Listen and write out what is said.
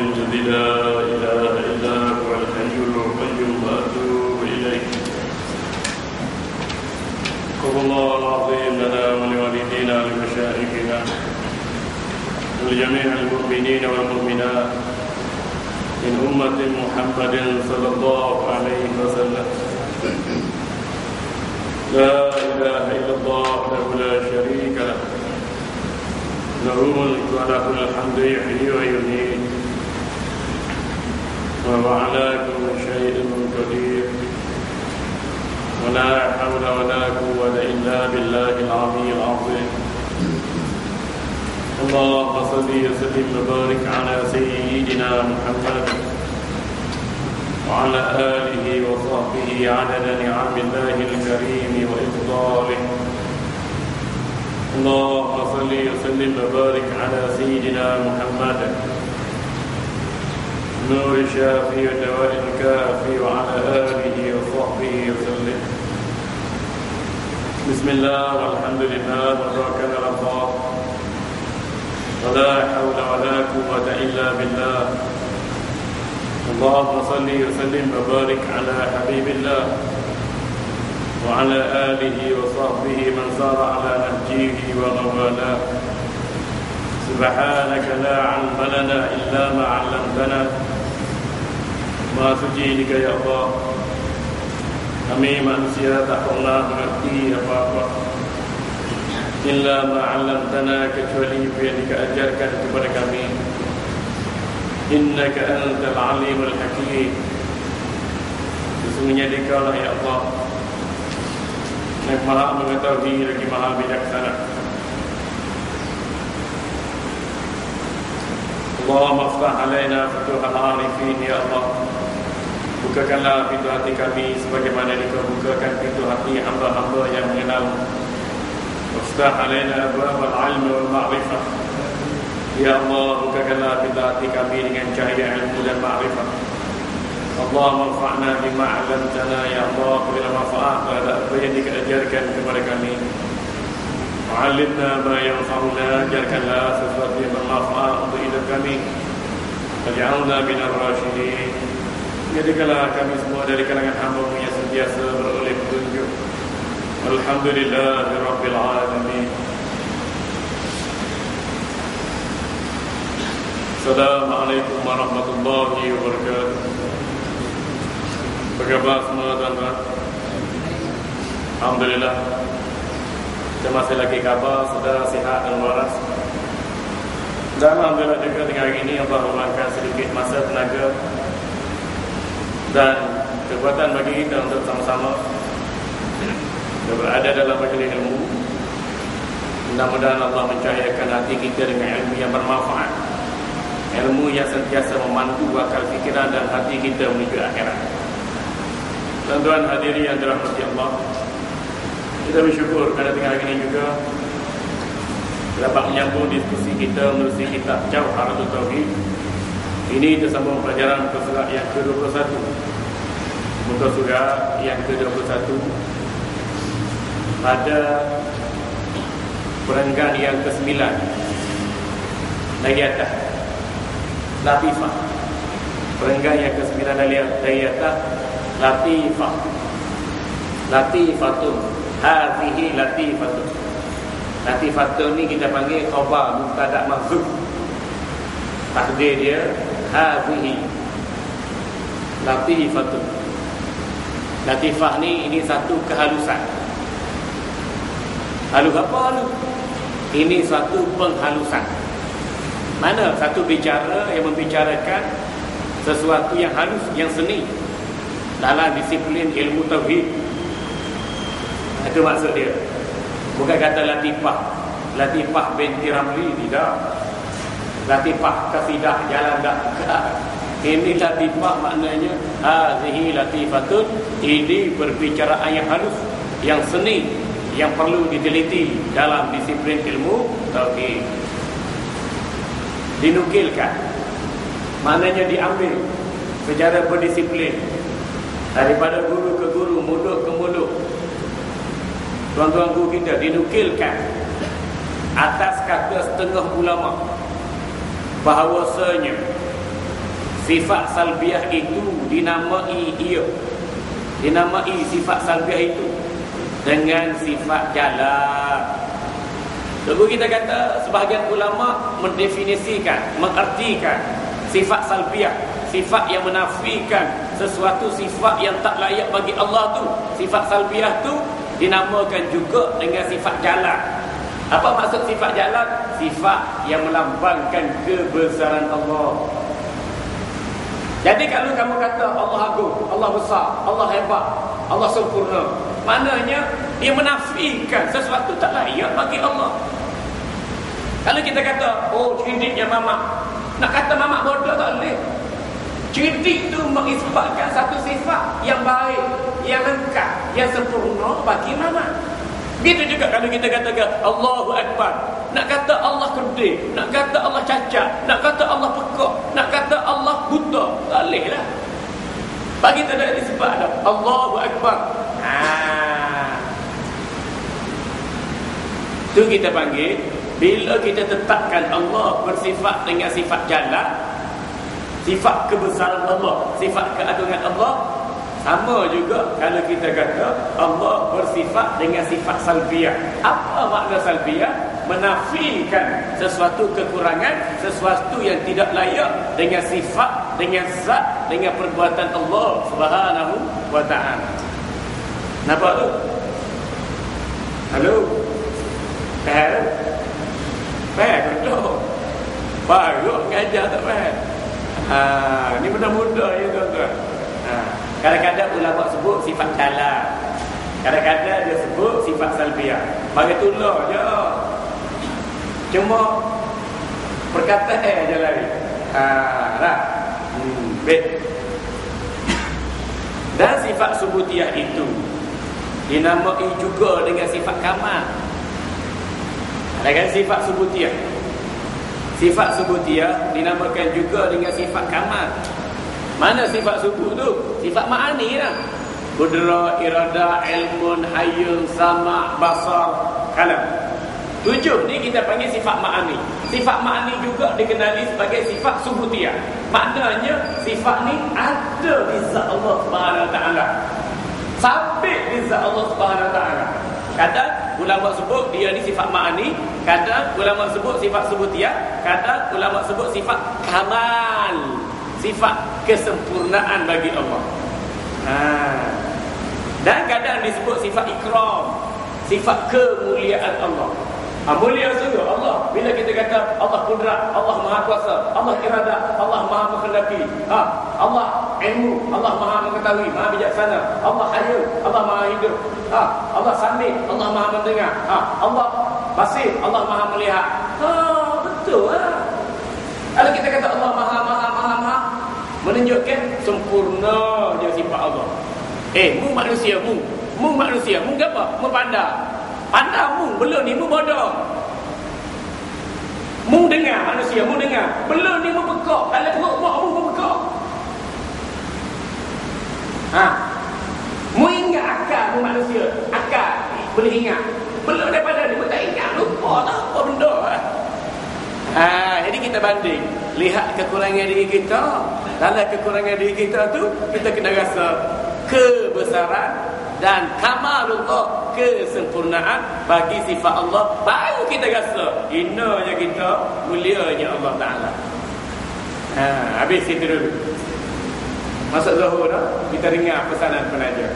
الذي لا إله إلا هو الحي القيوم وأتوب إليه قل الله العظيم لنا ولوالدينا ولمشائخنا ولجميع المؤمنين والمؤمنات. من أمة محمد صلى الله عليه وسلم. لا إله إلا الله وحده لا شريك له. له الملك وله الحمد يحيي ويميت. وهو على كل شيء قدير. ولا حول ولا قوة إلا بالله العلي العظيم. اللهم صل وسلم وبارك على سيدنا محمد وعلى آله وصحبه عدد نعم الله الكريم وإفضاله. اللهم صل وسلم وبارك على سيدنا محمد نور الشافي ودواء الكافي وعلى آله وصحبه وسلم. بسم الله والحمد لله وبركاته الله ولا حول ولا قوة إلا بالله. اللهم صل وسلم وبارك على حبيب الله وعلى آله وصحبه من سار على نهجه وموالاه سبحانك لا علم لنا إلا ما علمتنا. ما suci ya Allah Kami manusia tak pernah mengerti apa-apa. Illa ma'alamtana kecuali yang dikajarkan kepada kami. Innaka antal alimul hakim. Sesungguhnya dikau lah ya Allah. Yang maha mengetahui lagi maha bijaksana Allahumma aftah alaina futuhal arifin ya Allah. Bukakanlah pintu hati kami sebagaimana dikau bukakan pintu hati hamba-hamba yang mengenal. Aftah alaina abwabal ilmi wal ma'rifah. Ya Allah bukakanlah pintu hati kami dengan cahaya ilmu dan ma'rifah. Allahumma anfa'na bima 'allamtana ya Allah. Berilah manfaat terhadap apa yang diajarkan kepada kami Ma'alimna ma yanfa'una ajarkanlah sesuatu yang bermanfaat untuk hidup kami. Waj'alna minar rasyidin Jadikanlah kami semua dari kalangan hamba yang sentiasa beroleh petunjuk. Alhamdulillah Rabbil Alamin. Assalamualaikum warahmatullahi wabarakatuh. Khabar semua tuan-tuan? Alhamdulillah Kita masih lagi khabar Sedar sihat dan waras. Dan Alhamdulillah juga dengan hari ini Allah meluangkan sedikit masa tenaga Dan kekuatan bagi kita untuk sama-sama berada dalam majlis ilmu. Mudah-mudahan Allah mencahayakan hati kita dengan ilmu yang bermanfaat. Ilmu yang sentiasa memandu akal fikiran dan hati kita menuju akhirat. Tuan-tuan hadiri yang dirahmati Allah Kita bersyukur kerana tengah Dapat menyambung diskusi kita melalui kitab Jawharatul Tauhid. Ini tersambung pelajaran muka surat yang ke-21. Muka surat yang ke-21 Pada perenggan yang ke-9 Lagi atas Latifah. Perenggan yang ke-9 dari atas Latifah. Latifatun. Hazihi Latifatun Latifatun ni kita panggil Khabar Muktadak Mahzub Takdir dia Hazihi Latifatun Latifah ni ini satu kehalusan. Halus apa halus? Ini satu penghalusan. Mana satu bicara yang membicarakan Sesuatu yang halus, yang seni Dalam disiplin ilmu tauhid? Itu maksud dia Bukan kata latifah. Latifah binti Ramli Tidak. Latifah kasidah jalan dah. Ini latifah maknanya Hazihi latifatun. Ini perbicaraan yang halus Yang seni yang perlu diteliti dalam disiplin ilmu tauhid. Dinukilkan. Maknanya diambil secara berdisiplin. Daripada guru ke guru mulut tuan-tuan guru kita dinukilkan atas kata setengah ulama bahawasanya Sifat salbiah itu dinamai ia Dinamai sifat salbiah itu Dengan sifat jalan Lalu kita kata sebahagian ulama mendefinisikan, mengartikan sifat salbiah, sifat yang menafikan sesuatu sifat yang tak layak bagi Allah tu. Sifat salbiah tu dinamakan juga dengan sifat jalan. Apa maksud sifat jalan? Sifat yang melambangkan kebesaran Allah. Jadi kalau kamu kata Allah agung, Allah besar, Allah hebat, Allah sempurna, maknanya dia menafikan sesuatu tak layak bagi Allah. Kalau kita kata, oh cerdiknya mama, nak kata mama bodoh tak boleh. Cerdik itu mengisbatkan satu sifat yang baik, yang lengkap, yang sempurna bagi mama. Begitu juga kalau kita katakan Allahu Akbar. Nak kata Allah kedih, nak kata Allah cacat, nak kata Allah pekak, nak kata Allah buta. Tak lah. Bagi tak ada disebut ada Allahu Akbar. Ha. Tu kita panggil bila kita tetapkan Allah bersifat dengan sifat jalan, sifat kebesaran Allah, sifat keagungan Allah, sama juga kalau kita kata Allah bersifat dengan sifat salbiah. Apa makna salbiah? Menafikan sesuatu kekurangan, sesuatu yang tidak layak dengan sifat, dengan zat, dengan perbuatan Allah Subhanahu wa taala. Nampak tu? Halo. Faham? Faham. Baru ngajar tak faham. Ha, ni mudah-mudah ya tuan-tuan. Ha. Kadang-kadang ulama sebut sifat jalan. Kadang-kadang dia sebut sifat salbiah. Bagi tulah je. Cuma perkataan je lari. Ha. Hmm, baik. Dan sifat subutiah itu dinamai juga dengan sifat kamal. Kan sifat subutiah? Sifat subutiah dinamakan juga dengan sifat kamal. Mana sifat subuh tu? Sifat ma'ani lah. Kudra, irada, ilmun, hayyun, sama, basar, kalam. Tujuh ni kita panggil sifat ma'ani. Sifat ma'ani juga dikenali sebagai sifat subutiah. Maknanya sifat ni ada di zat Allah Taala. Sampai di zat Allah Taala. Kadang ulama sebut dia ni sifat ma'ani, kadang ulama sebut sifat subutiah, kadang ulama sebut sifat kamal sifat kesempurnaan bagi Allah. Ha. Dan kadang disebut sifat ikram, sifat kemuliaan Allah. Ha, mulia sungguh Allah bila kita kata Allah kudrat, Allah maha kuasa, Allah irada, Allah maha menghendaki. Ha, Allah ilmu, Allah maha mengetahui, maha bijaksana, Allah hayu, Allah maha hidup. Ha, Allah sami, Allah maha mendengar. Ha, Allah basir, Allah maha melihat. Ha, betul ha. Kalau kita kata Allah maha maha maha maha menunjukkan sempurna dia sifat Allah. Eh, mu manusia mu. Mu manusia, mu apa? Mu pandai. Pandai mu, belum ni mu bodoh. Mu dengar manusia, mu dengar. Belum ni mu pekak. Kalau perut buat mu mu pekak. Ha. Mu ingat akal mu manusia. Akal boleh ingat. Belum daripada mu tak ingat lupa tak apa benda. Ha, jadi kita banding lihat kekurangan diri kita dalam kekurangan diri kita tu kita kena rasa kebesaran dan kamalullah kesempurnaan bagi sifat Allah baru kita rasa inanya kita mulianya Allah Taala ha habis itu dulu masuk zuhur dah kita dengar pesanan penaja